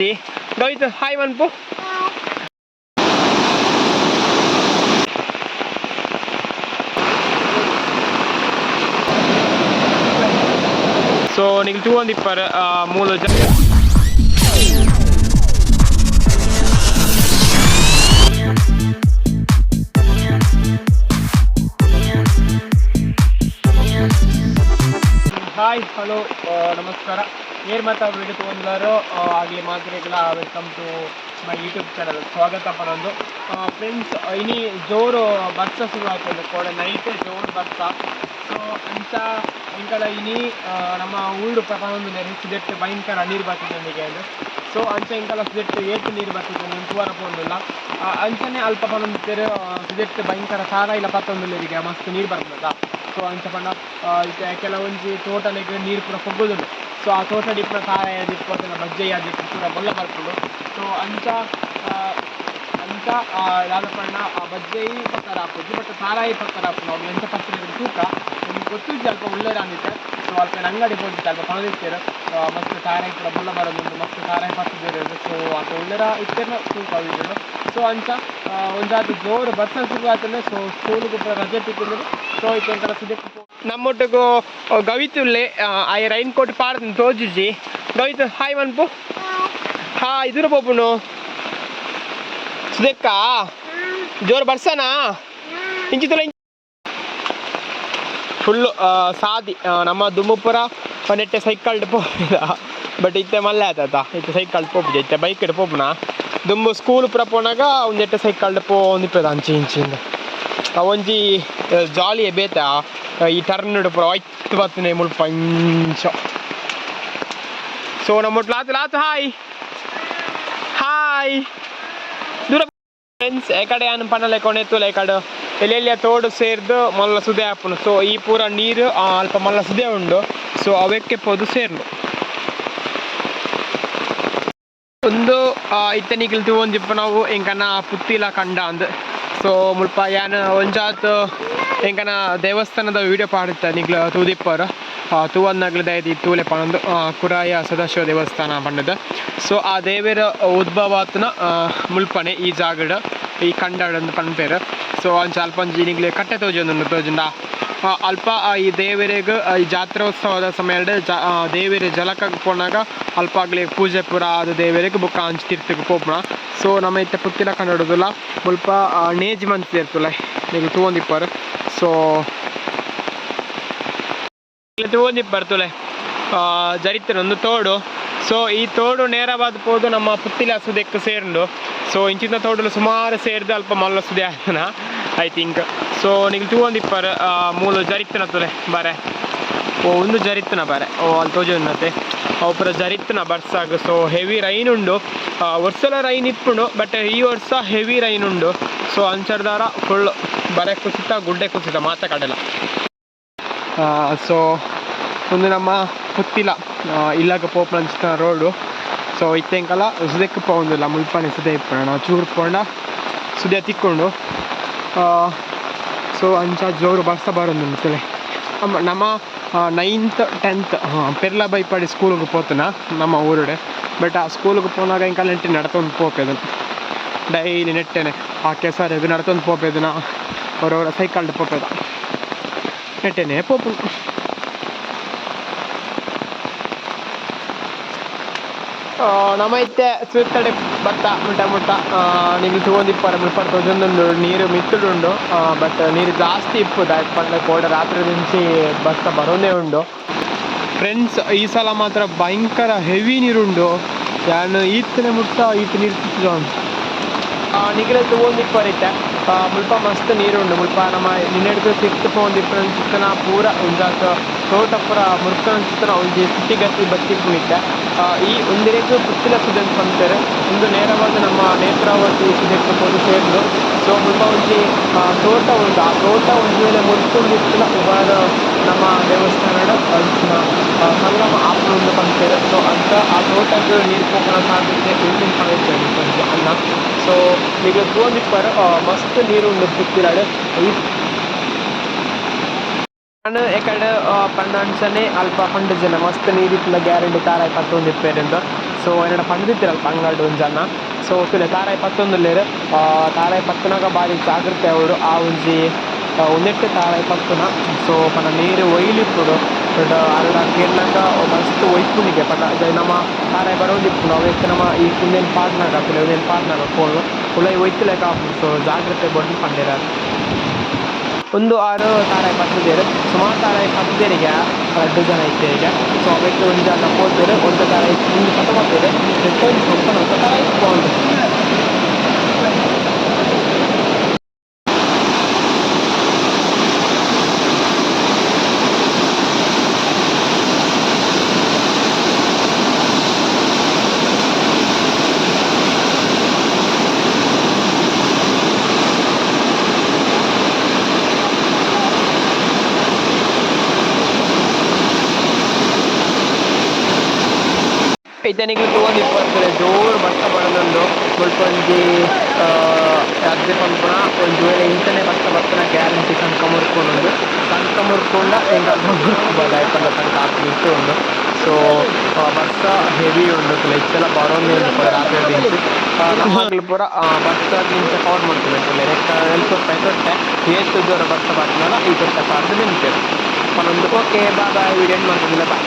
See? Go ito. Hi man po. So, நீங்கள் டூ வந்து இப்போ மூணு ಹಾಯ್ ಹಲೋ ನಮಸ್ಕಾರ. ಏನು ಮಾತಾಡೋ ವಿಡಿಯೋ ತೊಗೊಂಡಿದ್ದಾರೋ ಆಗಲಿ ಮಾತ್ರೆಗಳ welcome to my YouTube channel ಸ್ವಾಗತ ಪಡೋದು ಫ್ರೆಂಡ್ಸ್ ಇನಿ ಜೋರು ಬರ್ಸ ಶುರು ಆಗ್ತದೆ ಕೂಡ ನೈಟೇ ಜೋರು ಬರ್ಸ ಸೊ ಅಂತ ಇಂಕಲ ಇನಿ ನಮ್ಮ ಊರು ಪ್ರಪಂಚ ಸುದೆಟ್ಟು ಭಯಂಕರ ನೀರು ಬರ್ತದೆ ನನಗೆ ಅಂದರೆ. ಸೊ ಅಂತ ಇಂಕಲ ಸುದೆಟ್ಟು ಏಟು ನೀರು ಬರ್ತದೆ ನಿಂತು ಪೋಂದಿಲ್ಲ ಅಂಚನೆ ಅಲ್ಪ ಪನೊಂದಿರು ಸುದೆಟ್ಟು ಭಯಂಕರ ಸಾರ ಇಲ್ಲ ಪತ್ತೊಂದಿಲ್ಲರಿಗೆ ಮಸ್ತ್ ನೀರು ಬರ್ತದ ಸೊ ಅಂಚ ಪಂಡ ಕೆಲವೊಂಜಿ ತೋಟಲೆಗ್ ನೀರು ಪೂರ ಕೊಗ್ಗುದುಂಡು ಸೊ ಆ ತೋಟ ಡಿಪ್ಪುನ ಸಾರಾಯ ದಿಪ್ಪತ್ತಿನ ಬಜ್ಜೆಯ ದಿಪ್ಪು ಪೂರ ಬೊಲ್ಲ ಬರ್ಪುಂಡು ಸೊ ಅಂಚ ಅಂಚ ದಾದ ಪಂಡ ಆ ಬಜ್ಜೆಯಿ ಪಕ್ಕದ ಆಪುಜಿ ಬಟ್ ಸಾರಾಯಿ ಪಕ್ಕದ ಆಪುಂಡು ಅವ್ರು ಎಂತ ಪತ್ರ ತೂಕ. ನಿಮ್ಗೆ ಅಲ್ಪ ಸ್ವಲ್ಪ ಒಳ್ಳೆಯದಾಗಿತ್ತೆ ಸೊ ಅಲ್ಪ ಅಂಗಡಿ ಹೋಗಿ ಅಲ್ಪ ಪಣದಿರ್ತೀರ ಮತ್ತು ಸಾರಾಯಿ ಕೂಡ ಬೊಲ್ಲ ಬರೋದುಂಟು ಮತ್ತು ಸಾರಾಯಿ ಪಕ್ಕದಿರೋದು ಸೊ ಅದು ಒಳ್ಳೆಯ ಇತ್ತೆರ್ನ ತೂಕ ಆಗಿದ್ದು ಸೊ ಅಂಚ ಒಂದಾದ ಜೋರು ಬಸ್ ಶುರು ಆಯ್ತಂದ್ರೆ ಸೊ ಸ್ಕೂಲ್ಗೆ ರಜೆ ತಿಕ್ಕಿದ್ರು ಸೊ ಇತ್ತ ಸುದಕ್ಕೆ ನಮ್ಮೊಟ್ಟಿಗೂ ಗವಿತುಲ್ಲೆ ಆಯ ರೈನ್ ಕೋಟ್ ಪಾಡ್ದು ತೋಜುಜಿ. ಗವಿತು, ಹಾಯ್ ಮನ್ಪು. ಹಾ, ಇದ್ರ ಪೋಪುನು ಸುದೆಕ್ಕ ಜೋರು ಬರ್ಸನಾ? ಇಂಚಿ ತುಲ ಫುಲ್ಲು ಸಾದಿ ನಮ್ಮ ದುಮ್ಮಪುರ ನೆಟ್ಟೆ ಸೈಕಲ್ ಪೋಪಿದ. ಬಟ್ ಇತ್ತೆ ಮಲ್ಲ ಆತತ. ಇತ್ತೆ ಸೈಕಲ್ ಪೋಪಿದ. ಇತ್ತೆ ಬೈಕ್ ಪೋಪುನ ದುಂಬು ಸ್ಕೂಲ್ ಪುರ ಪೋನಾಗ ಒಂದೆಟ್ಟೆ ಸೈಕಲ್ ಪೋ ಒಂದಿಪ್ಪದ ಅಂಚಿ ಇಂಚಿಂದ. ಅವಂಜಿ ಜಾಲಿ ಬೇತ. ಈ ಟರ್ನ್ ಪುರ ಒಯ್ತು ಬತ್ತನೆ ಪಂಚ. ಇಂಚ ಸೊ ನಮ್ಮ ಲಾತು ಲಾತು ಹಾಯ್. ಹಾಯ್. ದೂರ ಫ್ರೆಂಡ್ಸ್ ಎಕಡೆ ಆನ್ ಪನ್ನಲೆ ಕೊನೆತ್ತುಲ ಎಕಡೆ ಎಲ್ಲೆಲ್ಲಿಯ ತೋಡು ಸೇರ್ದು ಮಲ್ಲ ಸುದೆ ಹಾಪುನು. ಸೊ ಈ ಪೂರ ನೀರು ಅಲ್ಪ ಮಲ್ಲ ಸುದೆ ಉಂಡು. ಸೊ ಅವಕ್ಕೆ ಪೋದು ಸೇರ್ನು ಒಂದು ಇತ್ತನಿಗಿಲ್ ಒಂದಿಪ್ಪ ನಾವು ಎಂಕನ ಪುತ್ತಿಲ ಕಂಡ ಅಂದ್ ಸೊ ಮುಲ್ಪ ಯಾನ್ ಒಂಜಾತ್ ಎಂಕನ ದೇವಸ್ಥಾನದ ವಿಡಿಯೋ ಪಾಡುತ್ತ ನಿಗ್ಲ ತೂದಿಪ್ಪರು ತೂವನ್ನಗ್ಲ ದೈದಿ ತೂಲೆ ಪಣಂದು ಕುರಾಯ ಸದಾಶಿವ ದೇವಸ್ಥಾನ ಪಂಡದ ಸೊ ಆ ದೇವರ ಉದ್ಭವಾತ್ನ ಮುಲ್ಪನೆ ಈ ಜಾಗಡ್ ಈ ಕಂಡಡ್ ಪನ್ಪೇರು ಸೊ ಅಂಚ ಅಲ್ಪಂಜಿ ನಿಗ್ಲೆ ಕಟ್ಟೆ ತೋಜೊಂದು ತೋಜುಂಡ ಅಲ್ಪ ಈ ದೇವರಿಗೆ ಈ ಜಾತ್ರೋತ್ಸವದ ಸಮಯದ ಜಾ ದೇವರ ಜಲಕ ಪೋನಾಗ ಅಲ್ಪ ಆಗ್ಲಿ ಪೂಜೆ ಪುರ ಆದ ದೇವರಿಗೆ ಬುಕ್ಕ ಅಂಚ ತೀರ್ಥಕ್ಕೆ ಪೋಪುನ. ಸೊ ನಮ್ಮ ಇತ್ತ ಪುತ್ತಿನ ಕಂಡುಡುದಿಲ್ಲ ಮುಲ್ಪ ನೇಜ್ ಮಂತ್ ಇರ್ತಲ್ಲ ನೀವು ತೂವೊಂದಿಪ್ಪರು. ಸೊ ತೂವೊಂದಿಪ್ಪರು ಬರ್ತುಲೆ. ಜರಿತಿನ ಒಂದು ತೋಡು. ಸೊ ಈ ತೋಡು ನೇರವಾದ ಪೋದು ನಮ್ಮ ಪುತ್ತಿಲ ಸುದೆಕ್ಕೆ ಸೇರ್ಂಡು. ಸೊ ಇಂಚಿನ ತೋಡಲು ಸುಮಾರು ಸೇರಿದ ಅಲ್ಪ ಮಲ್ಲ ಸುದೆ ಆಯ್ತನ ಐ ಥಿಂಕ್ ಸೊ ನಿಂಗೆ ತೂವೊಂದಿಪ್ಪರ್ ಮೂಲು ಜರಿತನ ತುಲೆ ಬಾರೆ. ಓ ಒಂದು ಜರಿತನ ಬಾರೆ. ಓ ಅಲ್ಲಿ ತೋಜನತೆ ಅವು ಜರಿತನ ಬರ್ಸಾಗ ಸೊ ಹೆವಿ ರೈನ್ ಉಂಡು. ಆ, ವರ್ಷಲ ರೈನ್ ಇಪ್ಪುಂಡು ಬಟ್ ಈ ವರ್ಷ ಹೆವಿ ರೈನ್ ಉಂಡು. ಸೊ ಅಂಚರ್ದಾರ ಫುಲ್ ಬರೆ ಕುಸಿತ ಗುಡ್ಡೆ ಕುಸಿತ ಮಾತ ಸೊ ಒಂದು ನಮ್ಮ ಪುತ್ತಿಲ ಇಲ್ಲಾಗ ಪೋಪುನ ರೋಡು ಸೊ ಇತ್ತೆಂಕಲ ಸುದೆಕ್ಕೆ ಪೋವೊಂದುಲ್ಲ ಮುಲ್ಪನೆ ಸುದೆ ಇಪ್ಪಣ ಚೂರು ಪೋಂಡ ಸುದೆ ತಿಕ್ಕೊಂಡು ಸೊ ಅಂಚ ಜೋರು ಬರ್ಸ ಬರೋದು ಅಮ್ಮ, ನಮ್ಮ ನೈನ್ತ್ ಟೆಂತ್ ಪೆರ್ಲ ಬೈಪಾಡಿ ಸ್ಕೂಲಿಗೆ ಪೋತನ ನಮ್ಮ ಊರುಡೆ. ಬಟ್ ಆ ಸ್ಕೂಲಿಗೆ ಪೋನಾಗ ಇಂಕ ನೆಟ್ಟಿ ನಡ್ತೊಂದು ಪೋಪೇದು ಡೈಲಿ ನೆಟ್ಟೆನೆ, ಆ ಕೆಸರಿಗೆ ನಡ್ತೊಂದು ಪೋಪೇದನ ಅವರವರ ಸೈಕಲ್ ಪೋಪೆದ ನೆಟ್ಟೆನೆ ಪೋಪು ಆ, ನಮ್ಮ ಸುತ್ತಡೆ ಭತ್ತ ಮುಟ್ಟ ಮುಟ್ಟ. ನಿಮಗೆ ತಗೊಂಡಿಪ್ಪರ ತೌಸಂಡ್ ಒಂದು ನೀರು ಬಟ್ ನೀರು ಜಾಸ್ತಿ ಇಪ್ಪು ಪಂಡ ಕೋಡ ರಾತ್ರಿ ನಿಂಚಿ ಭತ್ತ ಬರೋದೇ ಉಂಡು. ಫ್ರೆಂಡ್ಸ್ ಈ ಸಲ ಮಾತ್ರ ಭಯಂಕರ ಹೆವಿ ನೀರುಂಡು. ಯಾನು ಈತನೇ ಮುಟ್ಟ ಈತ ನೀರು ನಿಗಲೆ ತಗೊಂಡಿಪ್ಪರಿತ್ತೆ ಮುಲ್ಪ ಮಸ್ತ್ ನೀರುಂಡು ಮುಲ್ಪ ನಮ್ಮ ನಿನ್ನೆಡ್ದು ತಿಕ್ತು ಪೋಂದಿಪ್ಪನ ಚಿತ್ತನ ಪೂರ ಒಂದಾತ ತೋಟ ಪೂರ ಮುರುಕನ ಚಿತ್ತನ ಒಂಜಿ ಸಿಟ್ಟಿಗಟ್ಟಿ ಬತ್ತಿಪ್ಪುನಿತ್ತೆ ಈ ಒಂದಿರೆಗೂ ಸುತ್ತಿಲ ಸುದೆನ್ ಅಂತಾರೆ, ಒಂದು ನೇರವಾದ ನಮ್ಮ ನೇತ್ರಾವತಿ ಸುದೆಕ್ ಒಂದು ಸೇರ್ದು. ಸೊ ಮುಲ್ಪ ಒಂಜಿ ತೋಟ ಉಂಡು ಆ ತೋಟ ಒಂಜಿ ಮೇಲೆ ಮುರ್ಕೊಂಡಿತ್ತಿನ ಉಬಾರ ನಮ್ಮ ದೇವಸ್ಥಾನದ ಅಂಚಿನ ಆ, ಸಂಗಮ ಆಪಣ ಒಂದು ಪಂಚೇರು ಸೊ ಅಂತ ಆ ತೋಟಕ್ಕೆ ನೀರು ಹೋಗೋಣ ಸಾಧ್ಯತೆ ಇಂದಿನ ಪಂಚ ಅನ್ನ ಸೊ ಈಗ ತೋಂದಿಪ್ಪರು ಮಸ್ತ್ ನೀರು ಉಂಡು ಪುತ್ತಿರಾಡು ಈ ನಾನು ಎಕಡೆ ಪಂಡಾನ್ಸನೆ ಅಲ್ಪ ಪಂಡು ಜನ ಮಸ್ತ್ ನೀರಿತ್ತಿನ ಗ್ಯಾರಂಟಿ ತಾರಾಯಿ ಪತ್ತೊಂದು ಇಪ್ಪೇರಿಂದು ಸೊ ಏನಡ ಪಂಡಿತ್ತಿರಲ್ಪ ಅಂಗಡಿ ಒಂದು ಜನ ಸೊ ತುಲೆ ತಾರಾಯಿ ಪತ್ತೊಂದುಲ್ಲೇರು ತಾರಾಯಿ ಪತ್ತನಾಗ ಬಾರಿ ಜಾಗ್ರತೆ ಅವರು ಆ ಒಂಜಿ ಆ, ಒಂದೆಟ್ಟು ತಾರಾಯಿ ಪತ್ತುನ ಸೊ ಪಂಡ ನೀರು ಒಯ್ಲಿಪ್ಪುಡು ದೊಡ್ಡ ಅಲ್ಲ ಕೇರ್ನಾಗ ಮಸ್ತ್ ಒಯ್ಪುನಿಗೆ ಪಂಡ ಜೈ ನಮ್ಮ ತಾರಾಯಿ ಬರೋದಿಪ್ಪುಡು ಅವಕ್ಕೆ ನಮ್ಮ ಈ ಕುಂದೇನು ಪಾಡ್ನಾಗ ತುಲೆ ಒಂದೇನು ಪಾಡ್ನಾಗ ಫೋನು ಉಳೈ ಒಯ್ತಲೆಕ ಸೊ ಜಾಗ್ರತೆ ಬಂದು ಪಂಡಿರಾರು ಒಂದು ಆರು ತಾರಾಯಿ ಪತ್ತದೇರು ಸುಮಾರು ತಾರಾಯಿ ಪತ್ತದೇರಿಗೆ ಎರಡು ಜನ ಐತೆ ಈಗ ಸೊ ಅವಕ್ಕೆ ಒಂದು ಜನ ಹೋಗ್ತಾರೆ ಒಂದು ತಾರಾಯಿ ಮಾಡ್ತಾರೆ ಒಂದು ಸ್ವಲ್ಪ ಒಂದು ತಾರಾಯಿ ತಗೊಂಡು ಇತನಿಗೆ ತಗೊಂಡು ಇಪ್ಪತ್ತು ಜೋರು ಭತ್ತ ಬಡದೊಂದು ಸ್ವಲ್ಪ ಒಂಜಿ ಅರ್ಧೆ ಪಂಪುನ ಒಂದು ವೇಳೆ ಇಂತನೇ ಭತ್ತ ಬತ್ತನ ಗ್ಯಾರಂಟಿ ತನಕ ಮುರ್ಕೊಂಡು ತನಕ ಮುರ್ಕೊಂಡ ಎಂಗ ಮುರ್ಕೋಬೋದು ಆಯ್ತಲ್ಲ ತನಕ ಹಾಕ್ಲಿಕ್ಕೆ ಒಂದು ಸೊ ಭತ್ತ ಹೆವಿ ಉಂಡು ಇತ್ತೆಲ್ಲ ಬರೋದು ಕೂಡ ರಾತ್ರಿ ದಿನ ನಮ್ಮಲ್ಲಿ ಪೂರ ಭತ್ತ ನಿಂತ ಕವರ್ ಮಾಡ್ತೀವಿ ಲೆಕ್ಕ ಎಲ್ಪು ಪೆಟ್ಟೊಟ್ಟೆ ಏತು ದೂರ ಭತ್ತ ಬರ್ತದಲ್ಲ ಈ ತೊಟ್ಟೆ ಪಾರ್ದು ನಿಂತೇವೆ ಒಂದು ಓಕೆ ಬಾಬಾ ವಿಡಿಯೋ ಮಾಡ್ತಿದ್ದಿಲ್ಲ ಬಾಯ್